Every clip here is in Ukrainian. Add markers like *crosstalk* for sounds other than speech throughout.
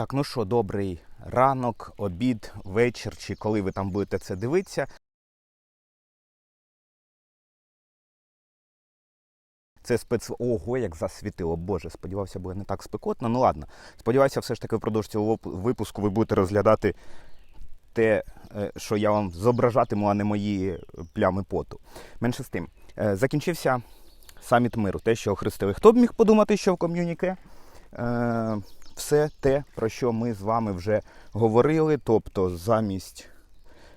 Так, ну що, добрий ранок, обід, вечір, чи коли ви там будете це дивитися. Це спец... Ого, як засвітило. Боже, сподівався, буде не так спекотно. Ну ладно. Сподіваюся, все ж таки впродовж цього випуску ви будете розглядати те, е, що я вам зображатиму, а не мої плями поту. Менше з тим. Е, Закінчився саміт миру. Те, що охрестили. Хто б міг подумати, що в ком'юніке? Е, все те, про що ми з вами вже говорили, тобто замість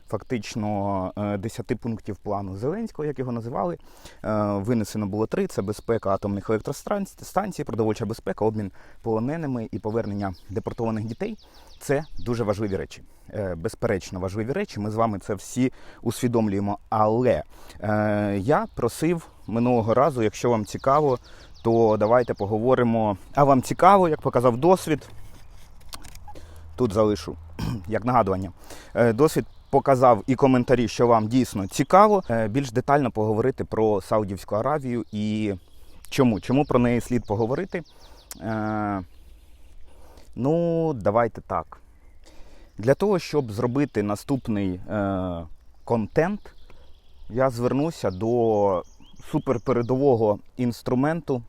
фактично е, 10 пунктів плану Зеленського, як його називали, е, винесено було три: це безпека атомних електростанцій, продовольча безпека, обмін полоненими і повернення депортованих дітей. Це дуже важливі речі. Е, Безперечно, важливі речі. Ми з вами це всі усвідомлюємо. Але е, я просив минулого разу, якщо вам цікаво, то давайте поговоримо. А вам цікаво, як показав досвід. Тут залишу *clears throat* як нагадування. Е, Досвід показав і коментарі, що вам дійсно цікаво. Е, Більш детально поговорити про Саудівську Аравію і чому? Чому про неї слід поговорити? Е, Ну, давайте так. Для того, щоб зробити наступний контент, я звернуся до суперпередового інструменту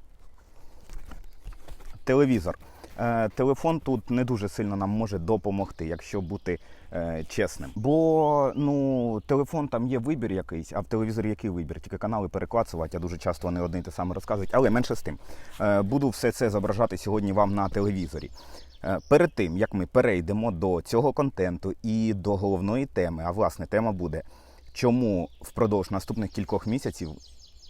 телевізор. Е, телефон тут не дуже сильно нам може допомогти, якщо бути е, чесним. Бо ну, телефон там є вибір якийсь, а в телевізорі який вибір? Тільки канали переклацувати, а дуже часто вони одне і те саме розказують. Але менше з тим, е, буду все це зображати сьогодні вам на телевізорі. Е, Перед тим як ми перейдемо до цього контенту і до головної теми, а власне тема буде, чому впродовж наступних кількох місяців,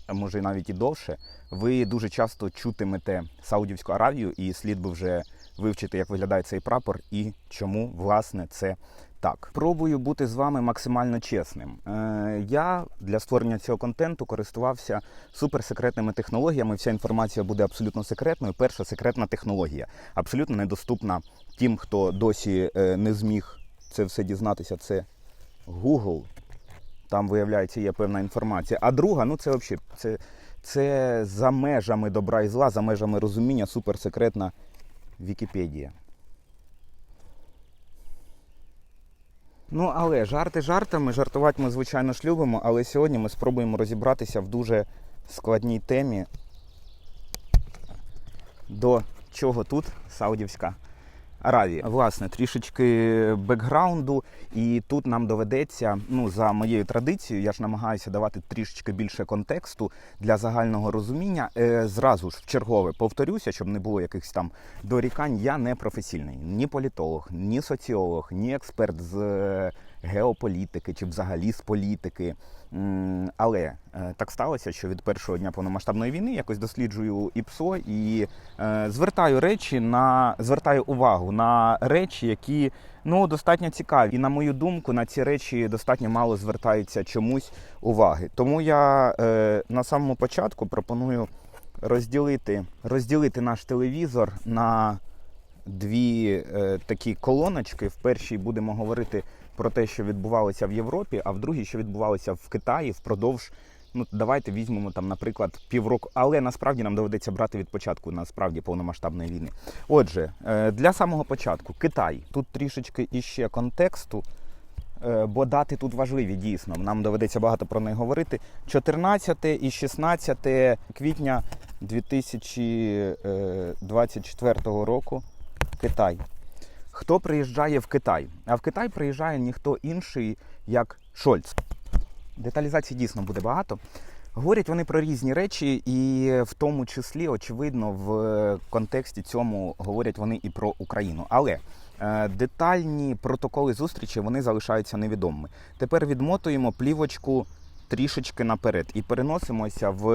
а може навіть і довше, ви дуже часто чутимете Саудівську Аравію, і слід би вже вивчити, як виглядає цей прапор і чому власне це так. Пробую бути з вами максимально чесним. Е, я для створення цього контенту користувався суперсекретними технологіями. Вся інформація буде абсолютно секретною. Перша секретна технологія, абсолютно недоступна тим, хто досі е, не зміг це все дізнатися. Це Google. Там, виявляється, є певна інформація. А друга, ну це взагалі це, це за межами добра і зла, за межами розуміння, суперсекретна Вікіпедія. Ну, але жарти жартами, жартувати ми, звичайно ж любимо, але сьогодні ми спробуємо розібратися в дуже складній темі. До чого тут Саудівська Аравія. Власне, трішечки бекграунду, і тут нам доведеться, ну за моєю традицією, я ж намагаюся давати трішечки більше контексту для загального розуміння. Е, зразу ж в чергове повторюся, щоб не було якихось там дорікань. Я не професійний, ні політолог, ні соціолог, ні експерт з е, геополітики чи взагалі з політики. Але е, так сталося, що від першого дня повномасштабної війни якось досліджую ІПСО і е, звертаю речі на звертаю увагу на речі, які ну достатньо цікаві. І на мою думку, на ці речі достатньо мало звертається чомусь уваги. Тому я е, на самому початку пропоную розділити, розділити наш телевізор на дві такі колоночки. В першій будемо говорити про те, що відбувалося в Європі, а в другій, що відбувалося в Китаї впродовж. Ну, давайте візьмемо там, наприклад, півроку, але насправді нам доведеться брати від початку насправді повномасштабної війни. Отже, е, для самого початку Китай. Тут трішечки іще контексту, е, бо дати тут важливі дійсно. Нам доведеться багато про них говорити. 14 і 16 квітня 2024 року Китай. Хто приїжджає в Китай? А в Китай приїжджає ніхто інший, як Шольц. Деталізації дійсно буде багато. Говорять вони про різні речі, і в тому числі, очевидно, в контексті цьому говорять вони і про Україну. Але е, детальні протоколи зустрічі вони залишаються невідомими. Тепер відмотуємо плівочку трішечки наперед і переносимося в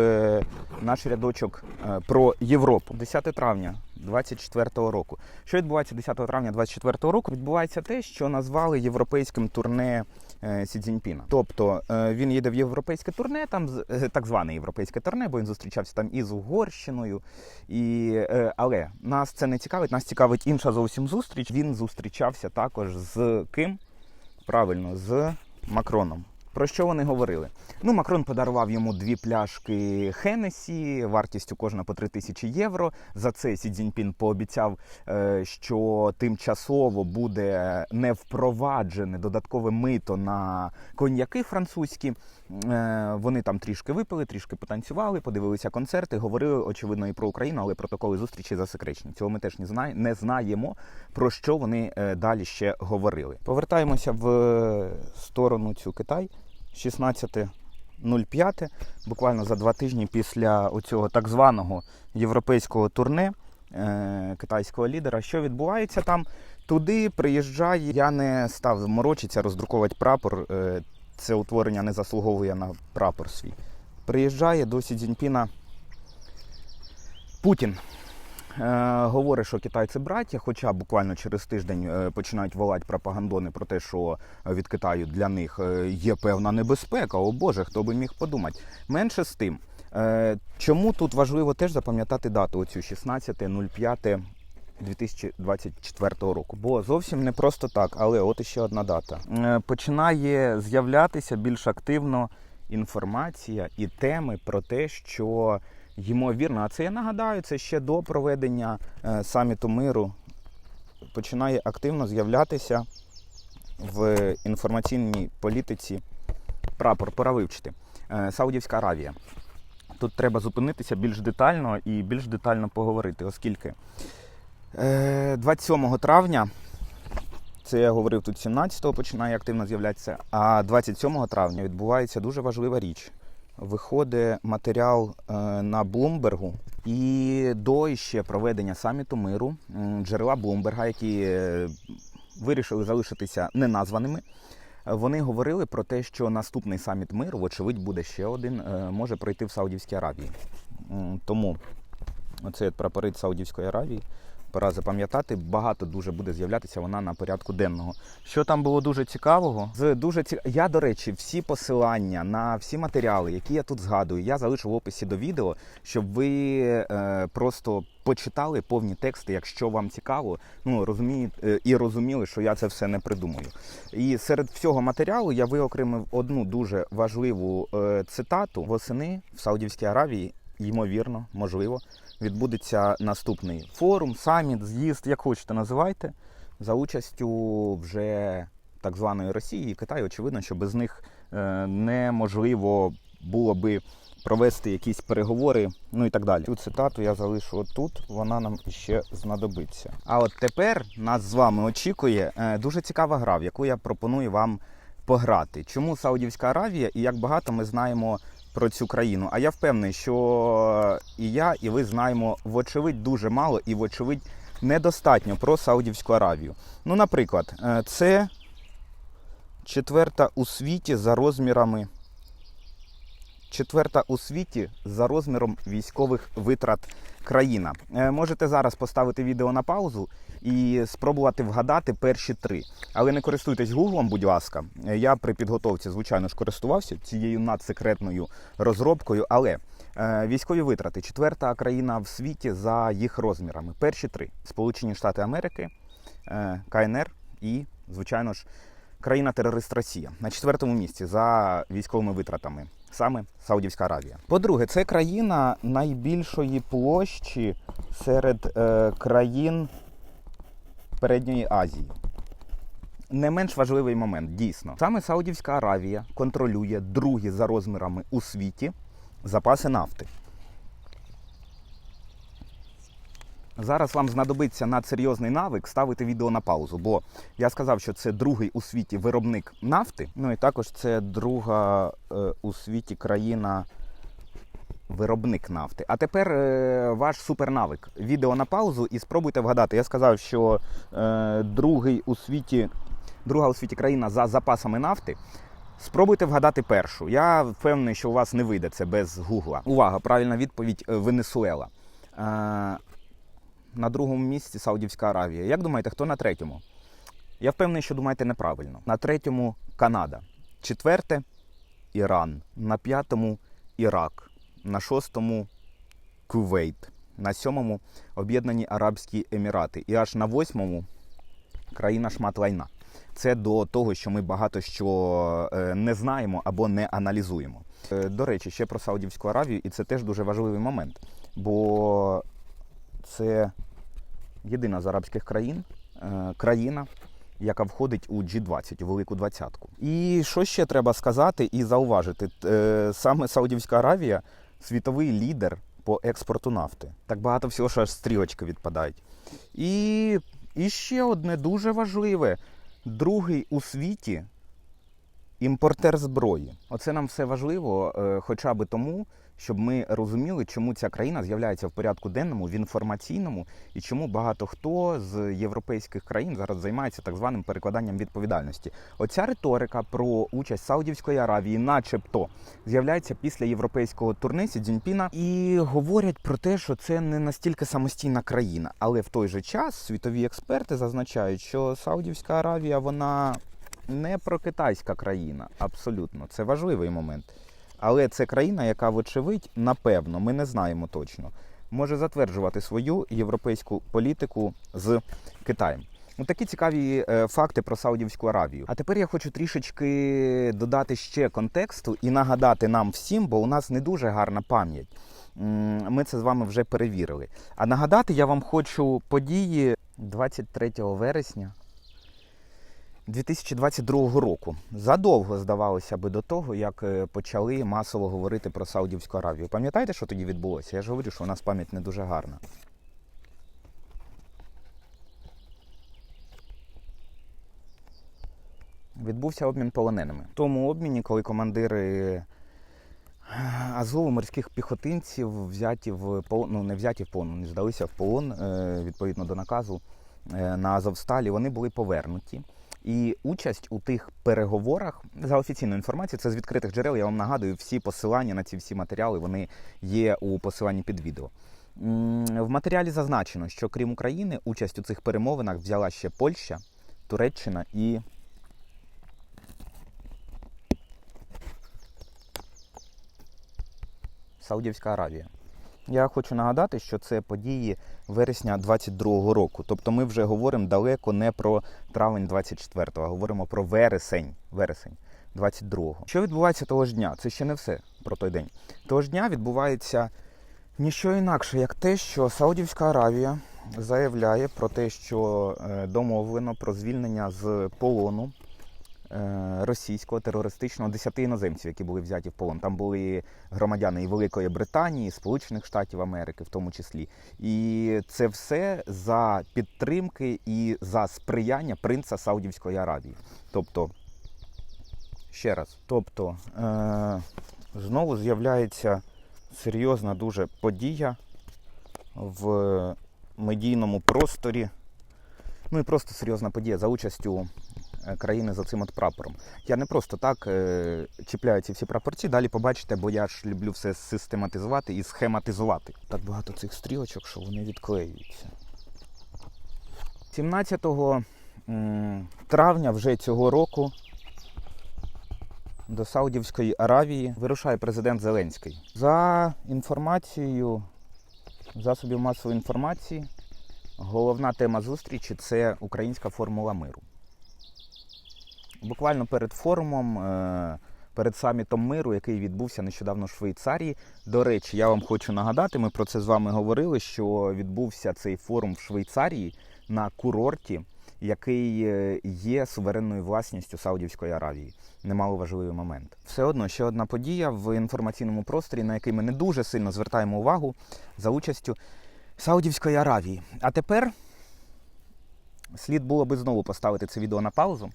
наш рядочок е, про Європу. 10 травня 24-го року. Що відбувається 10 травня 24 року? Відбувається те, що назвали європейським турне е, Сі Цзіньпіна. Тобто е, він їде в європейське турне, там е, так зване європейське турне, бо він зустрічався там із Угорщиною. І, е, але нас це не цікавить, нас цікавить інша зовсім зустріч. Він зустрічався також з ким? Правильно, з Макроном. Про що вони говорили? Ну, Макрон подарував йому дві пляшки Хенесі, вартістю кожна по 3 тисячі євро. За це Сі Цзіньпін пообіцяв, е, що тимчасово буде не впроваджене додаткове мито на коньяки французькі. Е, Вони там трішки випили, трішки потанцювали, подивилися концерти, говорили очевидно і про Україну, але протоколи зустрічі засекречені. Цього ми теж не знає- не знаємо, про що вони е, далі ще говорили. Повертаємося в сторону цю Китай. 16.05, буквально за два тижні після оцього так званого європейського турне е, китайського лідера. Що відбувається там? Туди приїжджає. Я не став морочитися, роздруковувати прапор. Е, це утворення не заслуговує на прапор свій. Приїжджає до Сі Цзіньпіна Путін. Е, говорить, що Китай це браття, хоча буквально через тиждень е, починають волати пропагандони про те, що від Китаю для них е, є певна небезпека. О Боже, хто би міг подумати. Менше з тим. Чому тут важливо теж запам'ятати дату оцю 16.05 2024 року? Бо зовсім не просто так, але от іще одна дата. Починає з'являтися більш активно інформація і теми про те, що ймовірно, а це я нагадаю, це ще до проведення е, саміту миру починає активно з'являтися в інформаційній політиці прапор, пора вивчити. Е, Саудівська Аравія. Тут треба зупинитися більш детально і більш детально поговорити, оскільки е, 27 травня, це я говорив тут 17-го, починає активно з'являтися, а 27 травня відбувається дуже важлива річ. Виходить матеріал е, на Блумбергу і до ще проведення саміту миру джерела Блумберга, які е, вирішили залишитися неназваними. Вони говорили про те, що наступний саміт миру, вочевидь, буде ще один, е, може пройти в Саудівській Аравії. Тому оцей от прапорит Саудівської Аравії. Пора запам'ятати, багато дуже буде з'являтися вона на порядку денного. Що там було дуже цікавого? З дуже ці... Я, до речі, всі посилання на всі матеріали, які я тут згадую, я залишу в описі до відео, щоб ви е, просто почитали повні тексти, якщо вам цікаво, ну розумієте і розуміли, що я це все не придумую. І серед всього матеріалу я виокремив одну дуже важливу е, цитату восени в Саудівській Аравії, ймовірно, можливо, відбудеться наступний форум, саміт, з'їзд, як хочете називайте, за участю вже так званої Росії і Китаю. Очевидно, що без них е, неможливо було би провести якісь переговори, ну і так далі. Цю цитату я залишу отут, вона нам ще знадобиться. А от тепер нас з вами очікує е, дуже цікава гра, в яку я пропоную вам пограти. Чому Саудівська Аравія і як багато ми знаємо про цю країну? А я впевнений, що і я, і ви знаємо вочевидь дуже мало і вочевидь недостатньо про Саудівську Аравію. Ну, наприклад, е, це четверта у світі за розмірами. Четверта у світі за розміром військових витрат країна. Е, Можете зараз поставити відео на паузу і спробувати вгадати перші три. Але не користуйтесь гуглом, будь ласка. Е, Я при підготовці, звичайно ж, користувався цією надсекретною розробкою. Але е, військові витрати четверта країна в світі за їх розмірами. Перші три: Сполучені Штати Америки, КНР і, звичайно ж, країна-терорист Росія на четвертому місці за військовими витратами. Саме Саудівська Аравія. По-друге, це країна найбільшої площі серед е, країн Передньої Азії. Не менш важливий момент, дійсно. Саме Саудівська Аравія контролює другі за розмірами у світі запаси нафти. Зараз вам знадобиться надсерйозний навик ставити відео на паузу, бо я сказав, що це другий у світі виробник нафти. Ну і також це друга е, у світі країна виробник нафти. А тепер е, ваш супернавик. Відео на паузу і спробуйте вгадати. Я сказав, що е, другий у світі, друга у світі країна за запасами нафти. Спробуйте вгадати першу. Я впевнений, що у вас не вийде це без гугла. Увага! Правильна відповідь е, Венесуела. На другому місці Саудівська Аравія. Як думаєте, хто на третьому? Я впевнений, що думаєте неправильно. На третьому Канада. Четверте Іран. На п'ятому Ірак. На шостому Кувейт. На сьомому Об'єднані Арабські Емірати. І аж на восьмому країна шмат лайна. Це до того, що ми багато що е, не знаємо або не аналізуємо. Е, До речі, ще про Саудівську Аравію, і це теж дуже важливий момент, бо це єдина з арабських країн, е, країна, яка входить у G20, у велику двадцятку. І що ще треба сказати і зауважити? Е, Саме Саудівська Аравія світовий лідер по експорту нафти. Так багато всього, що аж стрілочки відпадають. І, і ще одне дуже важливе: другий у світі імпортер зброї. Оце нам все важливо, е, хоча би тому, щоб ми розуміли, чому ця країна з'являється в порядку денному, в інформаційному, і чому багато хто з європейських країн зараз займається так званим перекладанням відповідальності. Оця риторика про участь Саудівської Аравії, начебто, з'являється після європейського турне Сі і говорять про те, що це не настільки самостійна країна. Але в той же час світові експерти зазначають, що Саудівська Аравія вона не прокитайська країна. Абсолютно, це важливий момент. Але це країна, яка, вочевидь, напевно, ми не знаємо точно, може затверджувати свою європейську політику з Китаєм. Ну, такі цікаві е, факти про Саудівську Аравію. А тепер я хочу трішечки додати ще контексту і нагадати нам всім, бо у нас не дуже гарна пам'ять. Ми це з вами вже перевірили. А нагадати я вам хочу події 23 вересня 2022 року. Задовго здавалося би до того, як е, почали масово говорити про Саудівську Аравію. Пам'ятаєте, що тоді відбулося? Я ж говорю, що у нас пам'ять не дуже гарна. Відбувся обмін полоненими. В тому обміні, коли командири е, Азову морських піхотинців взяті в полон, ну не взяті в полон, вони здалися в полон е, відповідно до наказу на Азовсталі, вони були повернуті. І участь у тих переговорах за офіційною інформацією, це з відкритих джерел. Я вам нагадую, всі посилання на ці всі матеріали вони є у посиланні під відео. В матеріалі зазначено, що крім України, участь у цих перемовинах взяла ще Польща, Туреччина і Саудівська Аравія. Я хочу нагадати, що це події вересня 22-го року. Тобто ми вже говоримо далеко не про травень 24-го, а говоримо про вересень. вересень 22-го. Що відбувається того ж дня? Це ще не все про той день. Того ж дня відбувається ніщо інакше, як те, що Саудівська Аравія заявляє про те, що е, домовлено про звільнення з полону російського терористичного 10 іноземців, які були взяті в полон. Там були громадяни і Великої Британії, і Сполучених Штатів Америки, в тому числі. І це все за підтримки і за сприяння принца Саудівської Аравії. Тобто, ще раз, тобто е, знову з'являється серйозна дуже подія в медійному просторі. Ну і просто серйозна подія за участю е, країни за цим от прапором. Я не просто так е, чіпляю ці всі прапорці, далі побачите, бо я ж люблю все систематизувати і схематизувати. Так багато цих стрілочок, що вони відклеюються. 17 травня вже цього року до Саудівської Аравії вирушає президент Зеленський. За інформацією засобів масової інформації, головна тема зустрічі це українська формула миру. Буквально перед форумом, е, перед самітом миру, який відбувся нещодавно в Швейцарії. До речі, я вам хочу нагадати, ми про це з вами говорили, що відбувся цей форум в Швейцарії на курорті, який е, є суверенною власністю Саудівської Аравії. Немало важливий момент. Все одно ще одна подія в інформаційному просторі, на який ми не дуже сильно звертаємо увагу за участю Саудівської Аравії. А тепер слід було би знову поставити це відео на паузу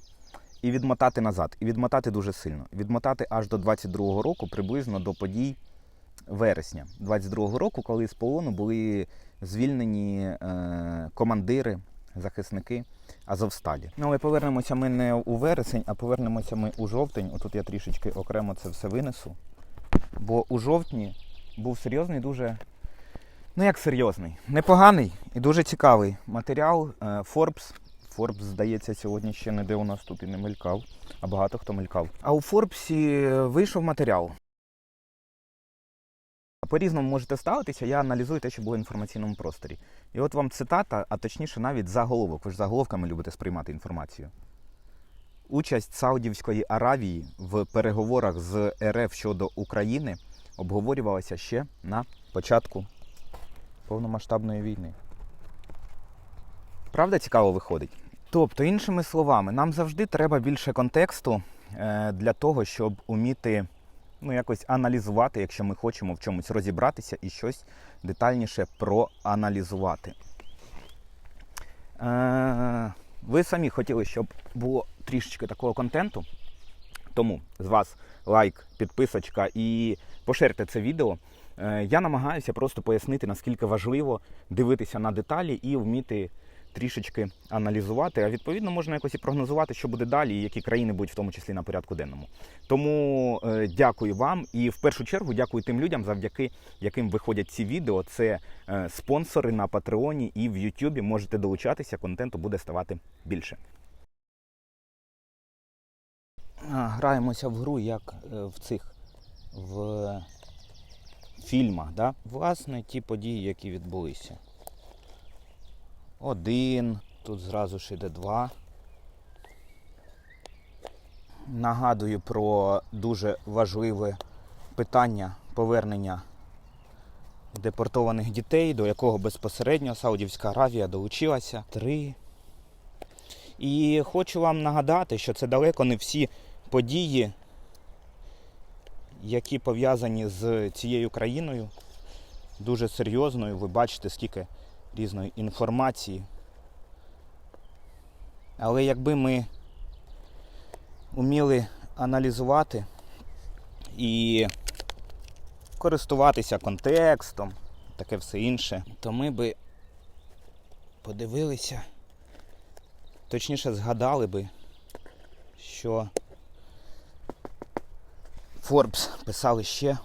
і відмотати назад. І відмотати дуже сильно. Відмотати аж до 22-го року, приблизно до подій вересня 22-го року, коли з полону були звільнені е, командири, захисники Азовсталі. Ну, але повернемося ми не у вересень, а повернемося ми у жовтень. Отут я трішечки окремо це все винесу. Бо у жовтні був серйозний, дуже. Ну як серйозний, непоганий і дуже цікавий матеріал е, Forbes. Forbes, здається, сьогодні ще не де у нас тут і не мелькав, а багато хто мелькав. А у Форбсі вийшов матеріал. По-різному можете ставитися, я аналізую те, що було в інформаційному просторі. І от вам цитата, а точніше навіть заголовок. Ви ж заголовками любите сприймати інформацію. Участь Саудівської Аравії в переговорах з РФ щодо України обговорювалася ще на початку повномасштабної війни. Правда, цікаво виходить? Тобто, іншими словами, нам завжди треба більше контексту е, для того, щоб уміти ну, якось аналізувати, якщо ми хочемо в чомусь розібратися і щось детальніше проаналізувати. Е, ви самі хотіли, щоб було трішечки такого контенту. Тому з вас лайк, підписочка і поширте це відео. Е, Я намагаюся просто пояснити, наскільки важливо дивитися на деталі і вміти трішечки аналізувати. А відповідно можна якось і прогнозувати, що буде далі, і які країни будуть в тому числі на порядку денному. Тому е, дякую вам і в першу чергу дякую тим людям, завдяки яким виходять ці відео. Це е, спонсори на Патреоні і в Ютубі. Можете долучатися, контенту буде ставати більше. Граємося в гру, як е, в цих в фільмах. Да? Власне, ті події, які відбулися. Один, тут зразу ж іде два. Нагадую про дуже важливе питання повернення депортованих дітей, до якого безпосередньо Саудівська Аравія долучилася. Три. І хочу вам нагадати, що це далеко не всі події, які пов'язані з цією країною, дуже серйозною. Ви бачите, скільки різної інформації. Але якби ми вміли аналізувати і користуватися контекстом, таке все інше, то ми би подивилися, точніше згадали би, що Forbes писали ще